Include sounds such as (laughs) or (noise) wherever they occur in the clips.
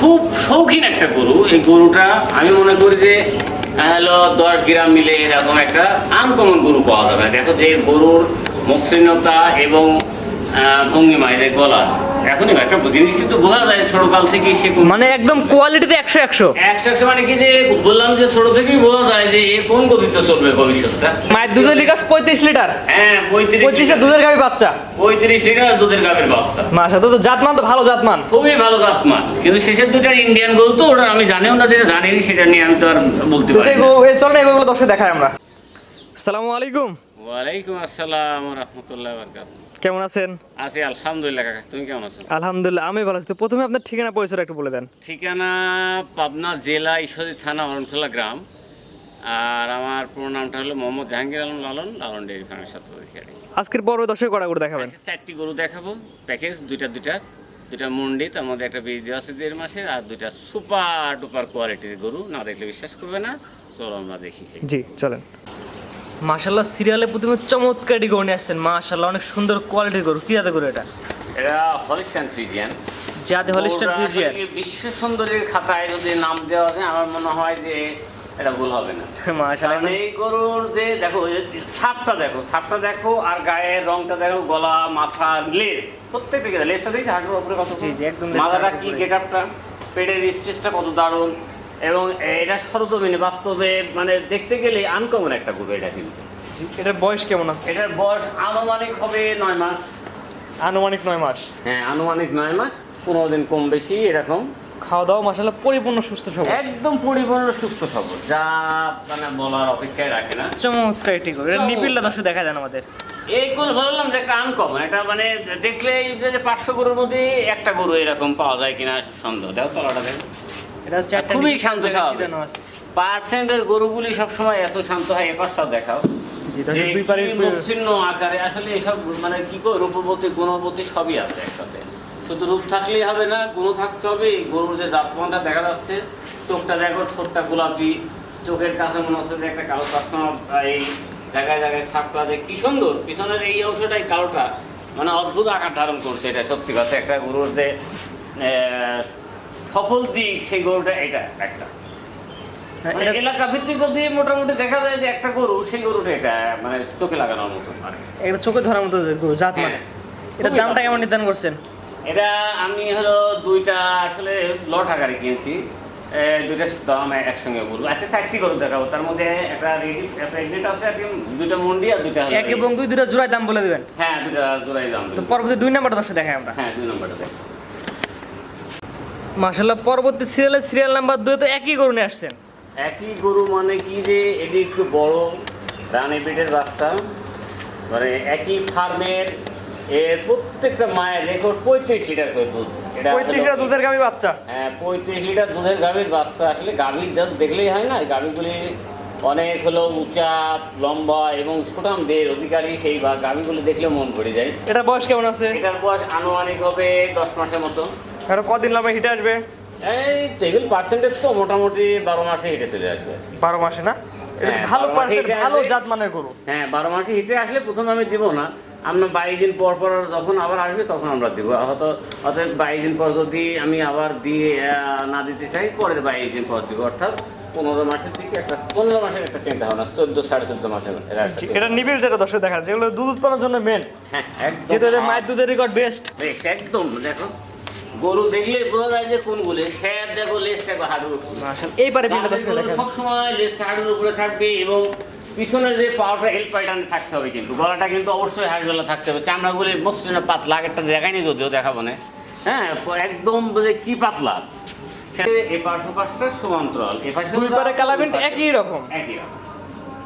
খুব শৌখিন একটা গরু। এই গরুটা আমি মনে করি যে হলো দশ গ্রাম মিলে এরকম একটা আনকমন গরু পাওয়া যাবে। দেখো যে গরুর মসৃণতা এবং ভঙ্গিমা, এদের গলা। এখনই একটা জিনিস কিন্তু বোঝা যায় ছোটকাল থেকেই সে মানে একদম কোয়ালিটিতে একশো একশো। একশো একশো মানে কি যে বললাম যে ছোট থেকেই বোঝা যায় যে এ কোন গতিতে চলবে ভবিষ্যৎটা। মায়ের দুধের লিকাস পঁয়ত্রিশ লিটার। হ্যাঁ পঁয়ত্রিশ দুধের বাচ্চা। পঁয়ত্রিশ লিটার দুধের গাভীর বাচ্চা। মাসা তো তো জাতমান তো ভালো জাতমান। খুবই ভালো জাতমান। কিন্তু শেষের দুটার ইন্ডিয়ান গরু তো ওটা আমি জানিও না যেটা জানিনি সেটা নিয়ে আমি তো আর বলতে পারি। চল না এগুলো দর্শক দেখাই আমরা। আসসালামু আলাইকুম। ওয়ালাইকুম আসসালাম রহমতুল্লাহ বরকাত কেমন আছেন? আছি আলহামদুলিল্লাহ কাকা। তুমি কেমন আছো? আলহামদুলিল্লাহ আমি ভালো আছি। তো প্রথমে আপনার ঠিকানা পরিচয় একটু বলে দেন। ঠিকানা পাবনা জেলা ঈশ্বরী থানা অরণখোলা গ্রাম। আর আমার পুরো নামটা হলো মোহাম্মদ জাহাঙ্গীর আলম লালন লালন ডেয়ারি ফার্মের সাথে আজকের পর্বে দর্শক কটা করে দেখাবেন। চারটি গরু দেখাবো। প্যাকেজ দুইটা দুইটা। দুইটা মন্ডি তার মধ্যে একটা বীজ দেওয়া আছে দেড় মাসের আর দুইটা সুপার ডুপার কোয়ালিটির গরু। না দেখলে বিশ্বাস করবে না চলো আমরা দেখি। জি চলেন। মাশাল্লাহ সিরিয়ালে প্রথমে চমৎকার নিয়ে আসছেন। মাশাল্লাহ অনেক সুন্দর কোয়ালিটির গরু। কি জাতের গরু এটা? এরা হলিস্টান ফ্রিজিয়ান হলিস্টার ওরা ফ্রিজিয়ান বিশ্ব সুন্দরীর খাতায় যদি নাম দেওয়া যায় আমার মনে হয় যে এটা ভুল হবে না। (laughs) মাশাল্লাহ এই গরুর যে দেখো সাপটা দেখো সাপটা দেখো আর গায়ের রংটা দেখো গলা মাথা লেস প্রত্যেকটা লেসটা দেখছি? হাঁটুর উপরে কত জি, জি, একদম মাথাটা কি উপরে। গেট আপটা পেটের স্পেসটা কত দারুণ। এবং এটা সরজমিনে বাস্তবে মানে দেখতে গেলে আনকমন একটা গরু এটা কিন্তু। এটার বয়স কেমন আছে? এটার বয়স আনুমানিক হবে নয় মাস। আনুমানিক নয় মাস? হ্যাঁ আনুমানিক নয় মাস পনেরো দিন কম বেশি এরকম। খাওয়া দাওয়া মাশাল্লাহ পরিপূর্ণ সুস্থ সবল। একদম পরিপূর্ণ সুস্থ সবল। যা মানে বলার অপেক্ষায় রাখে না। চমৎকার একটি গরু। এটা। নিপিলটা দর্শক দেখা যায় আমাদের। এই কুল বললাম যে একটা আনকমন এটা মানে দেখলে এই যে পাঁচশো গরুর মধ্যে একটা গরু এরকম পাওয়া যায় কিনা সন্দেহ। দেখো তলাটা দেখো এটা একটা খুবই শান্ত স্বভাবের। পার্সেন্টের গরুগুলি সবসময় এত শান্ত হয় এপাশটাও দেখাও। আকারে আসলে এসব মানে কি করে রূপবতী গুণবতী সবই আছে একসাথে। শুধু রূপ থাকলেই হবে না গুণ থাকতে হবে গরুর যে জাতমানটা দেখা যাচ্ছে চোখটা দেখো ঠোঁটটা গোলাপি চোখের কাছে মনে হচ্ছে যে একটা কালো চশমা এই জায়গায় জায়গায় ছাপটা যে কি সুন্দর পিছনের এই অংশটাই কালোটা মানে অদ্ভুত আকার ধারণ করছে এটা সত্যি কথা। একটা গরুর যে আহ, সফল দিক সেই গরুটা এটা একটা। হ্যাঁ, মানে এলাকা ভিত্তিক যদি মোটামুটি দেখা যায় যে একটা গরু সেই গরুটা এটা মানে চোখে লাগানোর মতো এটা চোখে ধরার মতো গরু জাত মানে। হ্যাঁ। এটার দামটা কেমন নির্ধারণ করছেন? এটা আমি হলো দুইটা আসলে লট আকারে কিনেছি। দুইটা দাম একসঙ্গে বলব। আচ্ছা চারটি গরু দেখাবো। তার মধ্যে একটা প্রেগনেন্ট আছে আর দুইটা মন্ডি আর দুইটা এক এবং দুই দুটো জোড়ায় দাম বলে দিবেন? হ্যাঁ দুইটা জোড়াই দাম তো পরবর্তী দুই নাম্বার দর্শক দেখাই আমরা। হ্যাঁ দুই নম্বরটা দেখ মাশাল্লাহ পরবর্তী সিরিয়ালের সিরিয়াল নাম্বার দুই তো একই গরু নিয়ে আসছেন। একই গরু মানে কি যে এটি একটু বড় রানী পেটের বাচ্চা। মানে একই ফার্মের এর প্রত্যেকটা মায়ের রেকর্ড পঁয়ত্রিশ লিটার করে দুধ। এটা পঁয়ত্রিশ লিটার দুধের গাভী বাচ্চা? হ্যাঁ পঁয়ত্রিশ লিটার দুধের গাভীর বাচ্চা। আসলে গাভীর দুধ দেখলেই হয় না গাভীগুলি অনেক হলো উঁচা লম্বা এবং সুঠাম দেহের অধিকারী সেই বা গাভীগুলি দেখলে মন ভরে যায়। এটা বয়স কেমন আছে? এটার বয়স আনুমানিক হবে দশ মাসের মতো। আর কদিন লাগবে হিটে আসবে? এই টেবিল পার্সেন্টেজ তো মোটামুটি বারো মাসে হেঁটে চলে আসবে। বারো মাসে না? এটা হ্যাঁ, ভালো পার্সেন্ট ভালো জাত মানের গরু। হ্যাঁ বারো মাসে হিটে আসলে প্রথমে আমি দিব না। আমরা বাইশ দিন পর পর যখন আবার আসবে তখন আমরা দিব। হয়তো অতএব বাইশ দিন পর যদি আমি আবার দিয়ে না দিতে চাই পরের বাইশ দিন পর দিব। অর্থাৎ পনেরো মাসের দিকে একটা পনেরো মাসের একটা চিন্তা ভাবনা চোদ্দ সাড়ে চোদ্দ মাসের। এটা নিবিল যেটা দর্শক দেখা যেগুলো দুধ উৎপাদনের জন্য মেন হ্যাঁ যেহেতু মায়ের দুধের রেকর্ড বেস্ট বেশ, একদম দেখো। গরু দেখলে বোঝা যায় যে কোনগুলো। শ্যাপ দেখো লেজ দেখো হাড়ুর উপরে। এইবারে দেখা সবসময় লেজটা হাড়ুর উপরে থাকবে এবং পিছনের যে পাওয়াটা হেল্প প্যাটার্ন থাকতে হবে কিন্তু। গলাটা কিন্তু অবশ্যই হাড়গলা থাকতে হবে। চামড়াগুলি মসৃণ পাতলা আগেরটা দেখায়নি যদিও দেখাবো না। হ্যাঁ একদম যে কি পাতলা? এ পাশ ও পাশটা সমান্তরাল এ পাশে দুই পারে কালাবেন্ট একই রকম। একই রকম।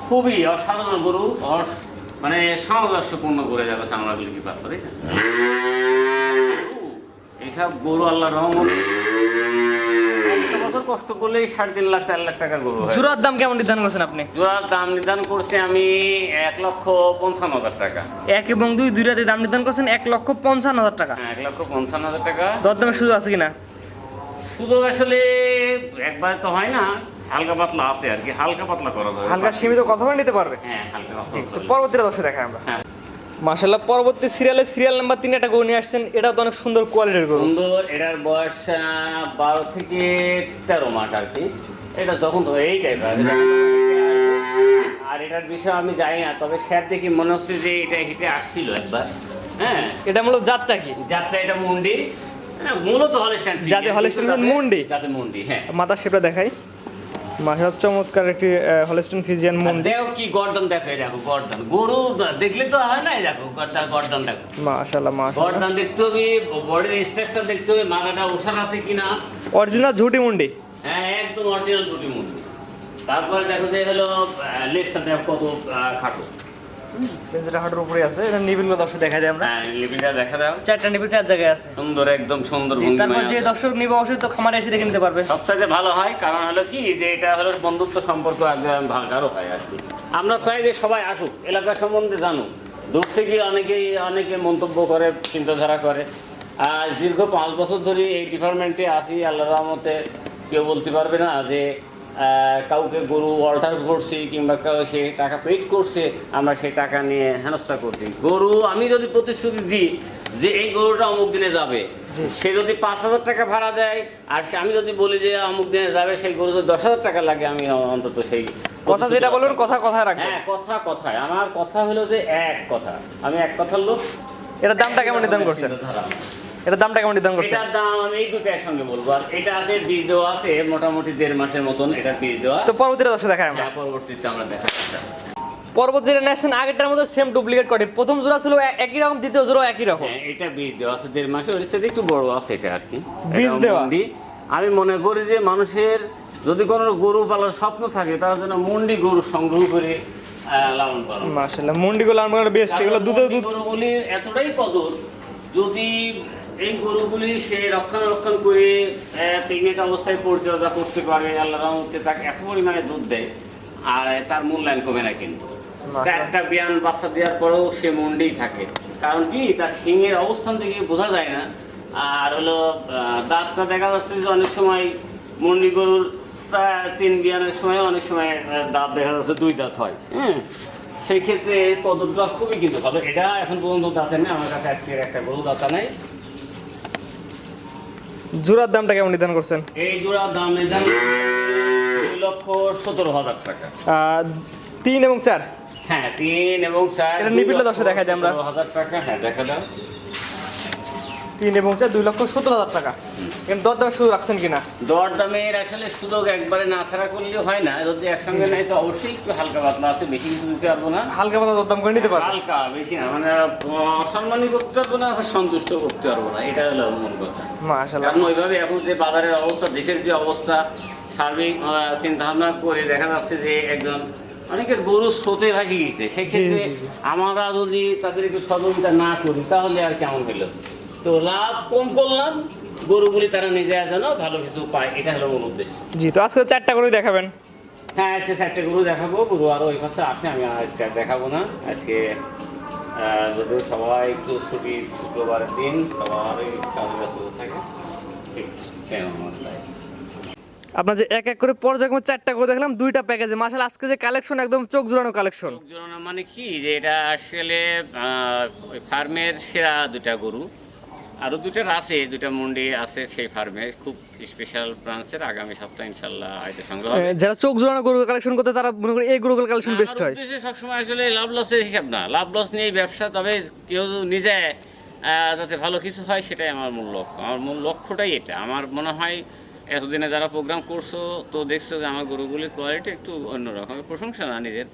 খুবই অসাধারণ গরু অস- মানে সামঞ্জস্যপূর্ণ করে যাবে চামড়াগুলি কি পাতলা তাই না? এইসব গরু আল্লাহ রহমত। বছর কষ্ট করলেই সাড়ে তিন লাখ চার লাখ টাকার গরু জোড়ার দাম কেমন নির্ধারণ করছেন আপনি? জোড়ার দাম নির্ধারণ করছি আমি এক লক্ষ পঞ্চান্ন হাজার টাকা। এক এবং দুই দুই রাতে দাম নির্ধারণ করছেন এক লক্ষ পঞ্চান্ন হাজার টাকা। হ্যাঁ এক লক্ষ পঞ্চান্ন হাজার টাকা। দরদামের সুযোগ আছে কিনা? সুযোগ আসলে একবার তো হয় না হালকা পাতলা আছে আর কি হালকা পাতলা করা যাবে হালকা সীমিত কথা বলে নিতে পারবে। হ্যাঁ হালকা পাতলা জি তো করা যাবে। পরবর্তীটা দর্শক দেখাই আমরা। হ্যাঁ। মাশাল্লাহ পরবর্তী সিরিয়ালে সিরিয়াল নাম্বার তিন একটা গরু নিয়ে আসছেন। এটা তো অনেক সুন্দর কোয়ালিটির গরু। সুন্দর এটার বয়স বারো থেকে তেরো মাস আর কি। এটা যখন তো এই টাইপের আর এটার বিষয়ে আমি জানি না তবে স্যার দেখি মনে হচ্ছে যে এটা হিটে আসছিল একবার। হ্যাঁ? এটা মূলত যাত্রা কি? যাত্রা এটা মুন্ডি। হ্যাঁ, মূলত হলস্টাইন যাতে হলস্টাইন মুন্ডি? যাতে মুন্ডি হ্যাঁ। মাথা শেপটা দেখাই। মাশাল্লাহ চমৎকার একটি হলিস্টন ফিজিয়ান মন্দির। দেখো কি গর্দন দেখো এই দেখো গর্দন। গরু দেখলে তো হয় না এই দেখো গর্দন গর্দন দেখো। মাশাআল্লাহ মাশাআল্লাহ। গর্দন দেখতে হবে বডির স্ট্রাকচার দেখতে হবে মাথাটা ওষার আছে কিনা? অরিজিনাল ঝুটি মুন্ডি। হ্যাঁ একদম অরিজিনাল ঝুটি মুন্ডি। তারপরে দেখো যে হলো লেসটা দেখো কত খাটো। যেটা হাটের উপরে আছে এটা নিবিলগুলো দর্শক দেখা যায় আমরা। হ্যাঁ দেখা দাও চারটা নিবিল চার জায়গায় আছে। সুন্দর একদম সুন্দর তারপর যে দর্শক নিবে অবশ্যই তো খামারে এসে দেখে নিতে পারবে। সবথেকে ভালো হয় কারণ হলো কি যে এটা হলো বন্ধুত্ব সম্পর্ক ভাগারও হয় আর কি। আমরা চাই যে সবাই আসুক এলাকা সম্বন্ধে জানুক। দূর থেকে অনেকেই অনেকে মন্তব্য করে চিন্তাধারা করে। আর দীর্ঘ পাঁচ বছর ধরে এই ডিপার্টমেন্টে আসি আল্লাহ রহমতে কেউ বলতে পারবে না যে কাউকে গরু অল্টার করছি কিংবা সে টাকা পেড করছে আমরা সেই টাকা নিয়ে হেনস্থা করছি। গরু আমি যদি প্রতিশ্রুতি দিই যে এই গরুটা অমুক দিনে যাবে সে যদি পাঁচ হাজার টাকা ভাড়া দেয় আর সে আমি যদি বলি যে অমুক দিনে যাবে সেই গরু যদি দশ হাজার টাকা লাগে আমি অন্তত সেই কথা যেটা বলবেন কথা কথা। রাখবেন। হ্যাঁ কথা কথায়। আমার কথা হলো যে এক কথা। আমি এক কথার লোক। এটার দামটা কেমন নির্ধারণ করছেন। এটার দামটা কেমন নির্ধারণ করছেন এটার দাম আমি এই দুটো একসঙ্গে বলব। আর এটা আছে বীজ দেওয়া আছে মোটামুটি দেড় মাসের মতন এটা বীজ দেওয়া। তো পরবর্তীটা দর্শক দেখাই আমরা। পরবর্তীতে আমরা দেখা পরবর্তী যেটা নিয়ে আগেরটার মধ্যে সেম ডুপ্লিকেট করে প্রথম জোড়া ছিল একই রকম দ্বিতীয় জোড়া একই রকম। হ্যাঁ এটা বীজ দেওয়া আছে দেড় মাসে ওর চেয়ে একটু বড় আছে এটা আর কি। বীজ দেওয়া? মুন্ডি। আমি মনে করি যে মানুষের যদি কোনো গরু পালার স্বপ্ন থাকে তার জন্য মুন্ডি গরু সংগ্রহ করে লালন পালন। মাশাআল্লাহ মন্ডিগুলো আমার বেস্ট এগুলো দুধে দুধ গরুগুলির এতটাই কদর যদি এই গরুগুলি সে রক্ষণাবেক্ষণ করে প্রেগনেন্ট অবস্থায় পরিচর্যা করতে পারে আল্লাহ রহমতে তাকে এত পরিমাণে দুধ দেয় আর তার মূল্যায়ন কমে না কিন্তু। চারটা বিয়ান বাচ্চা দেওয়ার পরেও সে মন্ডেই থাকে। কারণ কি তার শিঙের অবস্থান থেকে বোঝা যায় না। আর হলো দাঁতটা দেখা যাচ্ছে যে অনেক সময় মন্ডি গরুর তিন বিয়ানের সময় অনেক সময় দাঁত দেখা যাচ্ছে দুই দাঁত হয় হ্যাঁ? সেই ক্ষেত্রে কদরটা খুবই কিন্তু ভালো। এটা এখন পর্যন্ত দাঁতে নেই আমার কাছে আজকের একটা গরু দাঁতা নেই। জোড়ার দামটা কেমন নির্ধারণ করছেন? এই জোড়ার দাম নির্ধারণ লক্ষ সতেরো হাজার টাকা। আহ, তিন এবং চার? হ্যাঁ তিন এবং চার এটা নিবিড় দশে দেখা যায় আমরা। হাজার টাকা। হ্যাঁ দেখা দাও তিন এবং চার দুই লক্ষ সত্তর হাজার টাকা। কিন্তু দর দামে শুধু রাখছেন কিনা? দর দামের আসলে সুযোগ একবারে না ছাড়া করলে হয় না। যদি একসঙ্গে নেয় তো অবশ্যই একটু হালকা পাতলা আছে বেশি কিছু দিতে পারব না। হালকা পাতা দরদাম করে নিতে পারবেন হালকা বেশি না। মানে অসম্মানই করতে পারব না সন্তুষ্ট করতে পারব না। এটা হলো মূল কথা। মাশাআল্লাহ। কারণ ওইভাবে এখন যে বাজারের অবস্থা দেশের যে অবস্থা সার্বিক চিন্তা ভাবনা করে দেখা যাচ্ছে যে একজন অনেকের গরু স্রোতে ভাসি গেছে। সেক্ষেত্রে। আমরা যদি তাদের একটু সহযোগিতা না করি তাহলে আর কেমন হলো? তো লাভ কম করলাম গরুগুলি তারা নিজে যেন ভালো কিছু পায় এটা হলো মূল উদ্দেশ্য। জি তো আজকে চারটা করে দেখাবেন। হ্যাঁ আজকে চারটে গরু দেখাবো গরু আরও ওই পাশে আসে আমি আজকে আর দেখাবো না। আজকে যদিও সবাই একটু ছুটি শুক্রবারের দিন সবারই কাজে ব্যস্ত থাকে ঠিক সেম আপনার যে এক এক করে পর্যায়ক্রমে চারটা করে দেখলাম দুইটা প্যাকেজে মাসাল আজকে যে কালেকশন একদম চোখ জোড়ানো কালেকশন চোখ জোড়ানো মানে কি? যে এটা আসলে ফার্মের সেরা দুটা গরু। আরও দুটার আছে দুটা মন্ডি আছে সেই ফার্মে। খুব স্পেশাল ব্রাঞ্চের আগামী সপ্তাহে ইনশাল্লাহ আয়তে সংগ্রহ যারা চোখ জোড়ানো গরু কালেকশন করতে তারা মনে করি এই গরুগুলো কালেকশন বেস্ট হয়। সবসময় আসলে লাভ লসের হিসাব না। লাভ লস নিয়েই ব্যবসা তবে কেউ নিজে আহ, যাতে ভালো কিছু হয় সেটাই আমার মূল লক্ষ্য। আমার মূল লক্ষ্যটাই এটা। আমার মনে হয় এতদিনে যারা প্রোগ্রাম করছ তো দেখছ যে আমার গরুগুলির কোয়ালিটি একটু অন্যরকম। প্রশংসা না নিজের।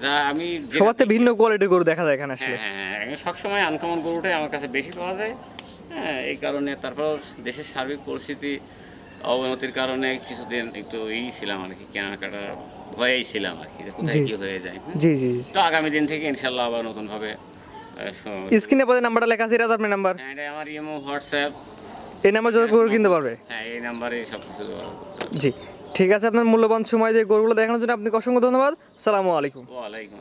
যা আমি সবার থেকে ভিন্ন কোয়ালিটির গরু দেখা যায় এখানে আসলে। হ্যাঁ হ্যাঁ হ্যাঁ। সবসময় আনকমন গরুটাই আমার কাছে বেশি পাওয়া যায়। হ্যাঁ এই কারণে তারপর দেশের সার্বিক পরিস্থিতি অবনতির কারণে কিছুদিন একটু ই ছিলাম আর কি কেনাকাটা ভয়েই ছিলাম আর কি কোথায় কি হয়ে যায় জি জি জি তো আগামী দিন থেকে ইনশাল্লাহ আবার নতুনভাবে আহ, স- স্ক্রিনে পদে নাম্বারটা লেখা আছে এটা আপনার নাম্বার। হ্যাঁ, এটা আমার ইমো হোয়াটসঅ্যাপ। এই নাম্বার যত গরু কিনতে পারবে। হ্যাঁ এই নাম্বারে সব কিছু জি। ঠিক আছে, আপনার মূল্যবান সময় দিয়ে গরুগুলো দেখানোর জন্য আপনাকে অসংখ্য ধন্যবাদ। সালামু আলাইকুম। ওয়ালাইকুম